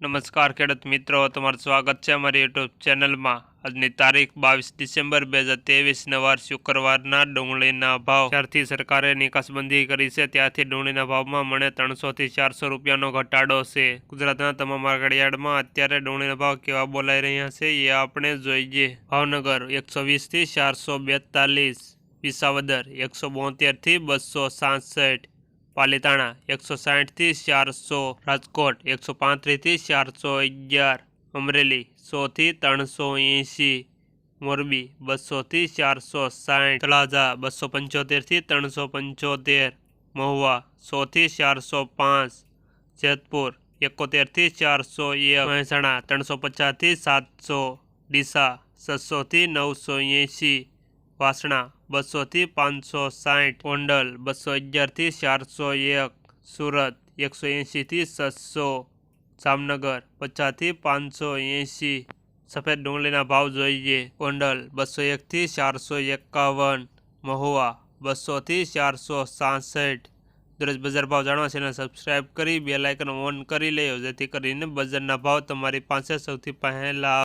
નમસ્કાર ખેડૂત મિત્રો, તમારું સ્વાગત છે અમારી યુટ્યુબ ચેનલમાં. આજની તારીખ બાવીસ ડિસેમ્બર બે હજાર તેવીસના વાર શુક્રવારના ડુંગળીના ભાવ. જ્યારથી સરકારે નિકાસબંધી કરી છે, ત્યારથી ડુંગળીના ભાવમાં મને ત્રણસોથી ચારસો રૂપિયાનો ઘટાડો છે. ગુજરાતના તમામ માર્કેટયાર્ડમાં અત્યારે ડુંગળીના ભાવ કેવા બોલાઈ રહ્યા છે, એ આપણે જોઈએ. ભાવનગર એકસો વીસથી ચારસો બેતાલીસ, વિસાવદર એકસો બોતેરથી બસો સાસઠ પાલીતાણા એકસો સાઠથી ચારસો, રાજકોટ એકસો પાંત્રીસથી ચારસો અગિયાર, અમરેલી સોથી ત્રણસો એંશી, મોરબી બસોથી ચારસો સાઠ તળાજા બસો પંચોતેરથી ત્રણસો પંચોતેર, મહુવા સોથી ચારસો પાંચ, જેતપુર એકોતેરથી ચારસો એક, મહેસાણા ત્રણસો પચાસથી સાતસો, ડીસા છસોથી નવસો એંશી, વાસણા બસોથી પાંચસો સાઠ ગોંડલ બસો અગિયારથી ચારસો એક, સુરત એકસો એંશીથી સાતસો જામનગર પચાસથી પાંચસો એંશી, સફેદ ડુંગળીના ભાવ જોઈએ. ગોંડલ બસો એકથી ચારસો એકાવન, મહુવા બસોથી ચારસો સાસઠ. દરરોજ બજાર ભાવ જાણવા છે સબસ્ક્રાઈબ કરી બે લાઇકન ઓન કરી લેજો, જેથી કરીને બજારના ભાવ તમારી પાસે સૌથી પહેલાં